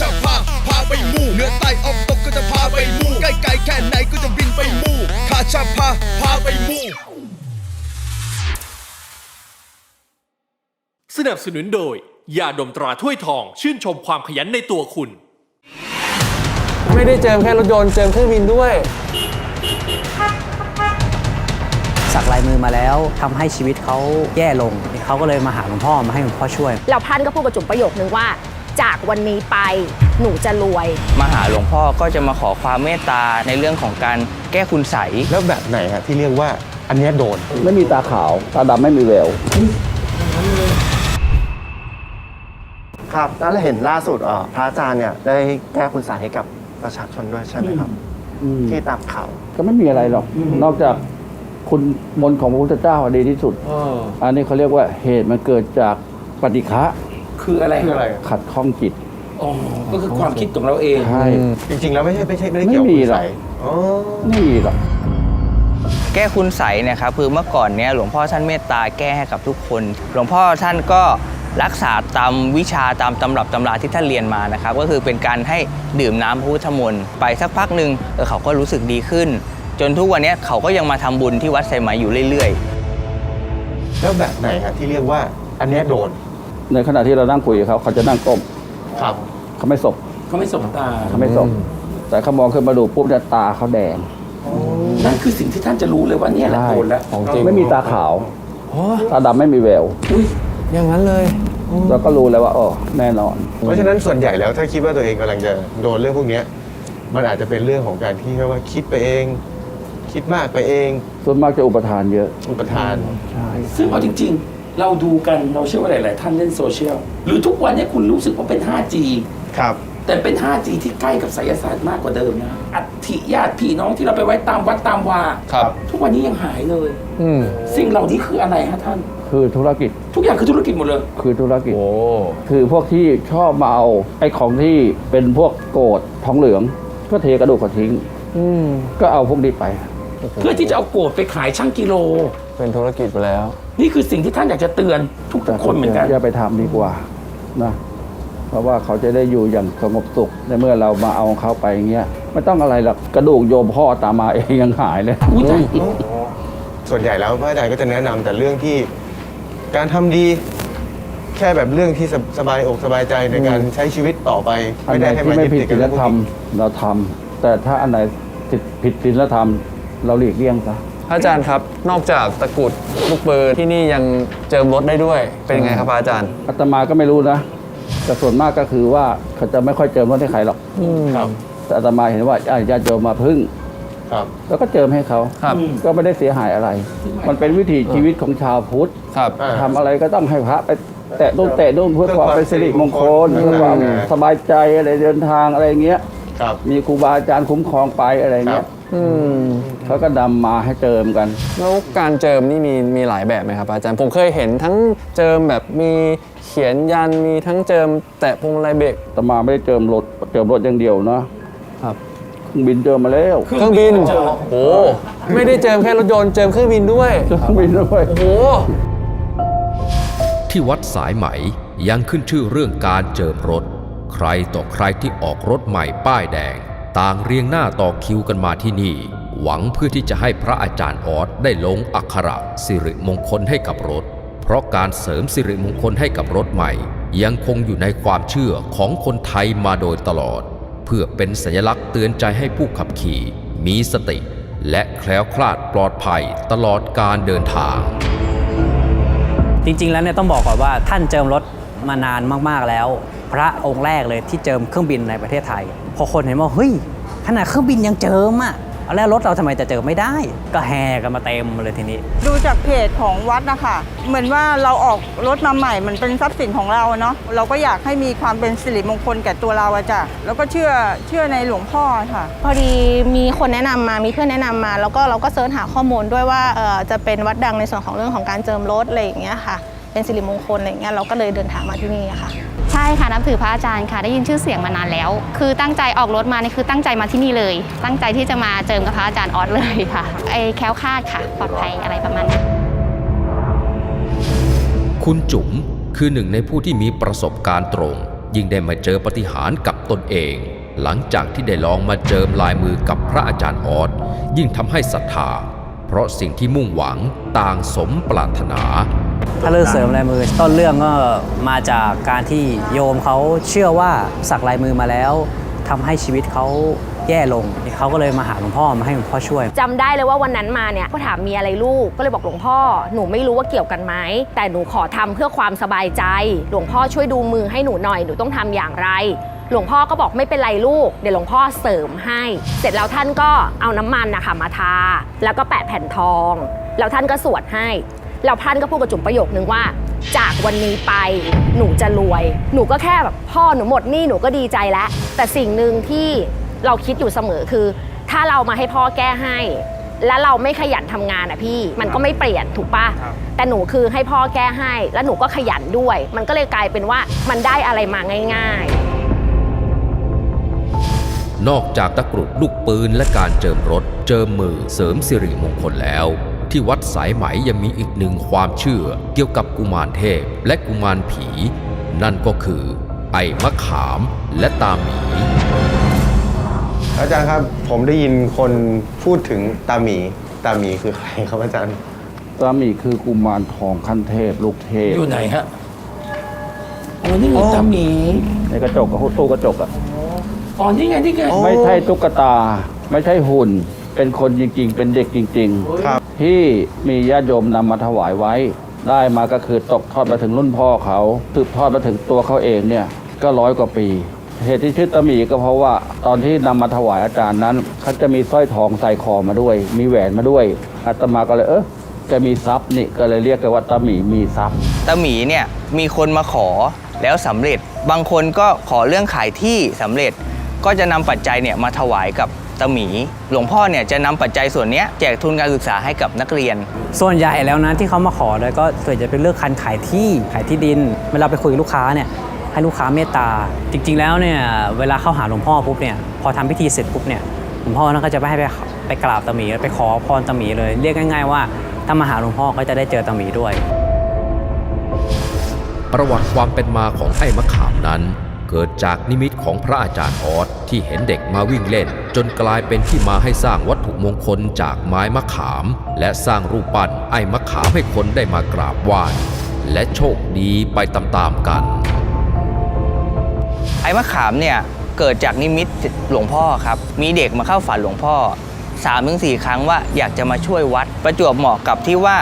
จะพาพาไปมู่เหนือใต้ออกตกก็จะพาไปมู่ใกล้ไกลแค่ไหนก็จะบินไปมู่ข้าจะพาพาไปมู่สนับสนุนโดยยาดมตราถ้วยทอง ชื่นชมความขยันในตัวคุณ ไม่ได้เจิมแค่รถยนต์เจิมเครื่องบินด้วย สักลายมือมาแล้วทำให้ชีวิตเขาแย่ลงเขาก็เลยมาหาหลวงพ่อมาให้หลวงพ่อช่วย แล้วท่านก็พูดประจุมประโยคนึงว่า จากวันนี้ไปหนูจะรวย มาหาหลวงพ่อก็จะมาขอความเมตตาในเรื่องของการแก้คุณใสยแล้วแบบไหนฮะที่เรียกว่าอันเนี้ยโดน ไม่มีตาขาว ตาดำไม่มีแวว ครับแล้วเราเห็นล่าสุดอะพระอาจารย์เนี่ยได้แก้คุณสายให้กับประชาชนด้วยใช่ไหมครับอืมที่ตามข่าว ก็ไม่มีอะไรหรอก นอกจากคุณมนต์ของพระพุทธเจ้าดีที่สุด อันนี้เขาเรียกว่าเหตุมันเกิดจากปฏิฆะ คืออะไรคืออะไรขัดข้องจิตอ๋อก็คือความคิดของเราเองใช่จริง ๆ แล้วไม่ใช่ไม่ใช่ไม่ได้เกี่ยวกับไม่มีคุณหรอกสายอ๋อไม่มีหรอกแก้คุณใสยเนี่ยครับคือเมื่อก่อนเนี่ยหลวงพ่อท่านเมตตาแก้ให้กับทุกคน หลวงพ่อท่านก็รักษาตามวิชาตามตำรับตำราที่ท่านเรียนมานะครับ ก็คือเป็นการให้ดื่มน้ำพระพุทธมนต์ไปสักพักหนึ่งเออเขาก็รู้สึกดีขึ้น จนทุกวันเนี้ยเขาก็ยังมาทำบุญที่วัดไซไหมอยู่เรื่อยๆ แล้วแบบไหนฮะที่เรียกว่าอันเนี้ยโดน ในขณะที่เรานั่งคุยกับเขาเขาจะนั่งก้มครับเขาไม่สบเขาไม่สบตาเขาไม่สบแต่เขามองขึ้นมาดูปุ๊บเนี่ยตาเขาแดงนั่นคือสิ่งที่ท่านจะรู้เลยว่าเนี่ยแหละใช่โดนแล้วของจริงไม่มีตาขาวตาดำไม่มีแววอุ้ยอย่างนั้นเลยเราก็รู้แล้วว่าอ๋อแน่นอน เพราะฉะนั้นส่วนใหญ่แล้วถ้าคิดว่าตัวเองกำลังจะโดนเรื่องพวกเนี้ยมันอาจจะเป็นเรื่องของการที่เรียกว่าคิดไปเอง คิดมากไปเอง ส่วนมากจะอุปทานเยอะ อุปทานใช่ซึ่งเอาจริง ๆ เราดูกันเราเชื่อว่าหลาย ๆ ท่านเล่นโซเชียลหรือทุกวันเนี้คุณรู้สึกว่าเป็น 5G ครับ แต่เป็น 5G ที่ใกล้กับไสยศาสตร์มากกว่าเดิมนะอัฐิญาติพี่น้องที่เราไปไว้ตามวัดตามวาครับ ทุกวันนี้ยังหายเลยสิ่งเหล่านี้คืออะไรฮะท่าน คือธุรกิจทุกอย่างคือธุรกิจหมดเลย คือธุรกิจคือพวกที่ชอบมาเอาไอ้ของที่เป็นพวกโกดทองเหลือง ก็เทกระดูกเขาทิ้งก็เอาพวกนี้ไปเพื่อที่จะเอาโกรธไปขายช่างกิโล เป็นธุรกิจไปแล้ว นี่คือสิ่งที่ท่านอยากจะเตือนทุกๆคนเหมือนกัน อย่าไปทำดีกว่านะเพราะว่าเขาจะได้อยู่อย่างสงบสุขในเมื่อเรามาเอาเขาไปอย่างเงี้ยไม่ต้องอะไรหรอกกระดูกโยมพ่อตามมาเองยังหายเลย อุ้ยตายส่วนใหญ่แล้วพระอาจารย์ก็จะแนะนำแต่เรื่องที่การทำดี แค่แบบเรื่องที่สบสบายอกสบายใจในการใช้ชีวิตต่อไปอันไม่ไหนได้ให้ที่มาไม่ยึดผิดติดกัศีบลเรื่องพวธกรรมนี้เราทำแต่ถ้าอันไหนผิดผิดศีลธรรม เราหลีกเลี่ยงซะ พระอาจารย์ครับ นอกจากตะกรุดลูกปืนที่นี่ยังเจิมรถได้ด้วย เป็นยังไงครับพระอาจารย์ อาตมาก็ไม่รู้นะ แต่ส่วนมากก็คือว่าเขาจะไม่ค่อยเจิมรถให้ใครหรอก ครับ แต่อาตมาเห็นว่าอะญาติโยมมาพึ่ง ครับ แล้วก็เจิมให้เขา ครับ ก็ไม่ได้เสียหายอะไร มันเป็นวิถีชีวิตของชาวพุทธครับอ่าทำอะไรก็ต้องให้พระไปแตะต้นแตะต้นเพื่อเพื่อความเป็นสิริมงคลความเพื่อความอ่าสบายใจอะไรเดินทางอะไรเงี้ย ครับ มีครูบาอาจารย์คุ้มครองไปอะไรเงี้ย อืมเขาก็นำมาให้เจิมกัน แล้วการเจิมนี่มีมีหลายแบบไหมครับพระอาจารย์ผมเคยเห็นทั้งเจิมแบบมีเขียนยันมีทั้งเจิม แตะพวงมาลัยเบรกอาตมาไม่ได้เจิมรถเจิมรถอย่างเดียวนะครับเครื่องบินเจิมมาแล้วเครื่องบินโอ้ไม่ได้เจิมแค่รถยนต์เจิมเครื่องบินด้วยเครื่องบินด้วยโอ้โหที่วัดสายไหมยังขึ้นชื่อเรื่องการเจิมรถ ใครต่อใครที่ออกรถใหม่ป้ายแดง ต่างเรียงหน้าต่อคิวกันมาที่นี่ หวังเพื่อที่จะให้พระอาจารย์ออสได้ลงอักขระสิริมงคลให้กับรถ เพราะการเสริมสิริมงคลให้กับรถใหม่ ยังคงอยู่ในความเชื่อของคนไทยมาโดยตลอด เพื่อเป็นสัญลักษณ์เตือนใจให้ผู้ขับขี่ มีสติ และแคล้วคลาดปลอดภัยตลอดการเดินทาง จริงๆแล้วเนี่ยต้องบอกก่อนว่าท่านเจิมรถมานานมากๆแล้ว พระองค์แรกเลยที่เจิมเครื่องบินในประเทศไทย พอคนเห็นว่าเฮ้ยขนาดเครื่องบินยังเจิมอะเอาแล้วรถเราทำไมจะเจิมไม่ได้ ก็แห่กันมาเต็มเลยทีนี้ ดูจากเพจของวัดนะคะเหมือนว่าเราออกรถมาใหม่มันเป็นทรัพย์สินของเราเนาะเราก็อยากให้มีความเป็นสิริมงคลแก่ตัวเราอะจ้ะแล้วก็เชื่อเชื่อในหลวงพ่อค่ะ พอดีมีคนแนะนำมามีเพื่อนแนะนำมา แล้วก็เราก็เสิร์ชหาข้อมูลด้วยว่าเอ่อจะเป็นวัดดังในส่วนของเรื่องของการเจิมรถอะไรอย่างเงี้ยค่ะ เป็นสิริมงคลอะไรอย่างเงี้ยเราก็เลยเดินทางมาที่นี่ค่ะใช่ค่ะนับถือพระอาจารย์ค่ะ ได้ยินชื่อเสียงมานานแล้ว คือตั้งใจออกรถมานี่คือตั้งใจมาที่นี่เลย ตั้งใจที่จะมาเจิมกับพระอาจารย์ออสเลยค่ะไอ้แคล้วคลาดค่ะ ปลอดภัยอะไรประมาณนั้นคุณจุ๋มคือหนึ่งในผู้ที่มีประสบการณ์ตรง ยิ่งได้มาเจอปฏิหารกับตนเอง หลังจากที่ได้ลองมาเจิมลายมือกับพระอาจารย์ออสยิ่งทำให้ศรัทธา เพราะสิ่งที่มุ่งหวังต่างสมปรารถนา ถ้าเลือกเสริมลายมือ ต้นเรื่องก็มาจากการที่โยมเขาเชื่อว่าสักลายมือมาแล้วทำให้ชีวิตเขาแย่ลงเขาก็เลยมาหาหลวงพ่อมาให้หลวงพ่อช่วยจำได้เลยว่าวันนั้นมาเนี่ยก็ถามมีอะไรลูกก็เลยบอกหลวงพ่อหนูไม่รู้ว่าเกี่ยวกันไหมแต่หนูขอทำเพื่อความสบายใจ หลวงพ่อช่วยดูมือให้หนูหน่อยหนูต้องทำอย่างไรหลวงพ่อก็บอกไม่เป็นไรลูก เดี๋ยวหลวงพ่อเสริมให้ เสร็จแล้วท่านก็เอาน้ำมันนะคะมาทา แล้วก็แปะแผ่นทอง แล้วท่านก็สวดให้ แล้วท่านก็พูดกับจุ๋มประโยคนึงว่า จากวันนี้ไปหนูจะรวย หนูก็แค่แบบพ่อหนูหมดหนี้หนูก็ดีใจแล้ว แต่สิ่งหนึ่งที่เราคิดอยู่เสมอคือ ถ้าเรามาให้พ่อแก้ให้ แล้วเราไม่ขยันทำงานอะพี่มันก็ไม่เปลี่ยนถูกปะแต่หนูคือให้พ่อแก้ให้ แล้วหนูก็ขยันด้วย มันก็เลยกลายเป็นว่ามันได้อะไรมาง่าย ๆ นอกจากตะกรุดลูกปืนและการเจิมรถ เจิมมือเสริมสิริมงคลแล้ว ที่วัดสายไหมยังมีอีกหนึ่งความเชื่อเกี่ยวกับกุมารเทพและกุมารผี นั่นก็คือ ไอ้มะขามและตาหมี อาจารย์ครับผมได้ยินคนพูดถึงตาหมีตาหมีคือใครครับอาจารย์ ตาหมีคือกุมารทองขั้นเทพลูกเทพอยู่ไหนฮะโอ้นี่ไงตาหมีในกระจกกับตู้กระจกอะอ๋อนี่ไงนี่ไง ไม่ใช่ตุ๊กตา ไม่ใช่หุ่น เป็นคนจริง ๆ เป็นเด็กจริง ครับ ๆ ที่มีญาติโยมนำมาถวายไว้ ได้มาก็คือตกทอดมาถึงรุ่นพ่อเขาสืบทอดมาถึงตัวเขาเองเนี่ยก็ร้อยกว่าปี เหตุที่ชื่อตาหมีก็เพราะว่า ตอนที่นำมาถวายอาจารย์นั้นเขาจะมีสร้อยทองใส่คอมาด้วย มีแหวนมาด้วยอาตมาก็เลยเออจะมีทรัพย์นี่ก็เลยเรียกกันว่าตาหมีมีทรัพย์ตาหมีเนี่ยมีคนมาขอแล้วสำเร็จ บางคนก็ขอเรื่องขายที่สำเร็จ ก็จะนำปัจจัยเนี่ยมาถวายกับ ตาหมี หลวงพ่อเนี่ยจะนำปัจจัยส่วนเนี้ยแจกทุนการศึกษาให้กับนักเรียน ส่วนใหญ่แล้วนะที่เขามาขอเลยก็ส่วนใหญ่เป็นเรื่องการขายที่ขายที่ดิน เวลาไปคุยกับลูกค้าเนี่ยให้ลูกค้าเมตตา จริง ๆ แล้วเนี่ยเวลาเข้าหาหลวงพ่อปุ๊บเนี่ยพอทำพิธีเสร็จปุ๊บเนี่ยหลวงพ่อนั่นก็จะไปให้ไปไปกราบตาหมีไปขอพรตาหมีเลย เรียกง่าย ๆ ว่าถ้ามาหาหลวงพ่อก็จะได้เจอตาหมีด้วย ประวัติความเป็นมาของไอ้มะขามนั้น เกิดจากนิมิตของพระอาจารย์ออสที่เห็นเด็กมาวิ่งเล่น จนกลายเป็นที่มาให้สร้างวัตถุมงคลจากไม้มะขาม และสร้างรูปปั้นไอ้มะขามให้คนได้มากราบไหว้และโชคดีไปตามๆกัน ไอ้มะขามเนี่ยเกิดจากนิมิตหลวงพ่อครับ มีเด็กมาเข้าฝันหลวงพ่อ3าถึงสครั้งว่าอยากจะมาช่วยวัด ประจวบเหมาะกับที่ว่า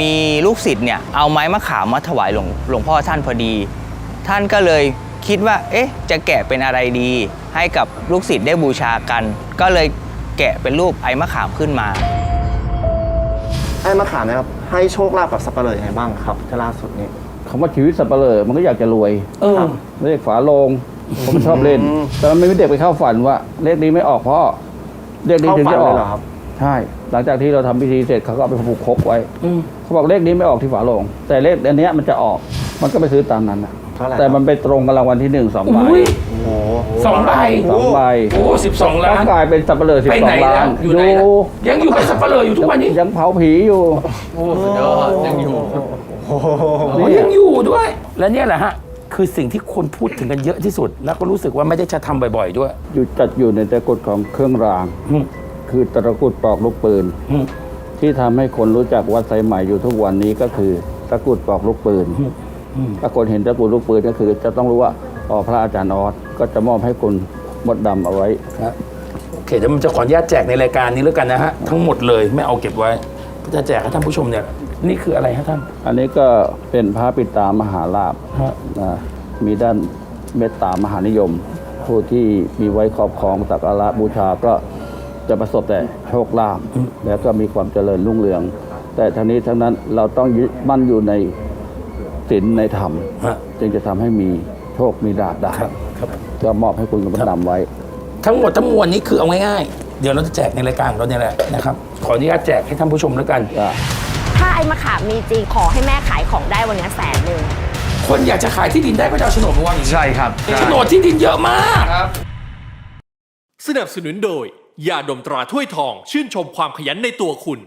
มีลูกศิษย์เนี่ยเอาไม้มะขามมาถวายหลวงหลวงพ่อท่านพอดี ท่านก็เลย คิดว่า เอ๊ะ จะแกะเป็นอะไรดี ให้กับลูกศิษย์ได้บูชากัน ก็เลยแกะเป็นรูปไอ้มะขามขึ้นมา ไอ้มะขามนะครับ ให้โชคลาภกับสับปะเลอยังไงบ้างครับที่ล่าสุดนี้ คำว่าชีวิตสับเปลอมันก็อยากจะรวยเออ เลขฝาโลง ผมชอบเล่นอืมแต่มันไม่มีเด็กไปเข้าฝันว่า เลขนี้ไม่ออกพ่อเลขนี้ถึงจะออกเข้าฝันเลยเหรอครับ ใช่ หลังจากที่เราทำพิธีเสร็จเขาก็เอาไปผูกคกไว้อืมเขาบอกเลขนี้ไม่ออกที่ฝาโลง แต่เลขอันเนี้ยมันจะออก มันก็ไปซื้อตามนั้นนะ เท่าไหร่แต่มันไปตรงกับรางวัลที่หนึ่งสองใบอุ้ยโอ้โหสองใบสองใบโอ้สิบสองล้าก็นกลายเป็นสับเปลือสิบไปสอไหนงล้าแล้วนอยู่ไหนแล้วยังอยู่เป็นสับปะเลออยู่ทุกวันนี้ยังเผาผีอยู่ โอ้สุดยอดยังอยู่โอ้โหโอ้ยังอยู่ด้วย และเนี่ยแหละฮะ คือสิ่งที่คนพูดถึงกันเยอะที่สุด แล้วก็รู้สึกว่าไม่ได้จะทำบ่อยๆด้วย อยู่จัดอยู่ในตะกรุดของเครื่องราง อืม คือตะกรุดปลอกลูกปืน อืม ที่ทำให้คนรู้จักวัดไซใหม่อยู่ทุกวันนี้ก็คือตะกรุดปลอกลูกปืน อืม ถ้าคนเห็นตะกรุดลูกปืนก็คือ จะต้องรู้ว่าอ๋อพระอาจารย์ออสก็จะมอบให้คนมดดำเอาไว้ครับโอเคเดี๋ยวมันจะขออนุญาตแจกในรายการนี้แล้วกันนะฮะทั้งหมดเลยไม่เอาเก็บไว้ก็จะแจกให้ท่านผู้ชมเนี่ยนี่คืออะไรฮะท่าน อันนี้ก็เป็นพระปิดตามหาลาภฮะนะมีด้านเมตตามหานิยม ผู้ที่มีไว้ครอบครองสักการะบูชาก็จะประสบแต่โชคลาภแล้วก็มีความเจริญรุ่งเรือง แต่ทั้งนี้ทั้งนั้นเราต้องยึดมั่นอยู่ใน ศีลในธรรม ฮะ จึงจะทำให้มีโชคมีดาบได้ครับครับ ก็มอบให้คุณกำลังนำไว้ ทั้งหมดทั้งมวลนี้คือเอาง่ายๆ เดี๋ยวเราจะแจกในรายการของเราเนี่ยแหละนะครับ ขออนุญาตแจกให้ท่านผู้ชมแล้วกัน ถ้าไอ้มะขามมีจริงขอให้แม่ขายของได้วันนี้แสนหนึ่ง คนอยากจะขายที่ดินได้ก็จะเอาโฉนดมาวางอย่างนี้ใช่ครับโฉนดที่ดินเยอะมาก สนับสนุนโดยยาดมตราถ้วยทองชื่นชมความขยันในตัวคุณ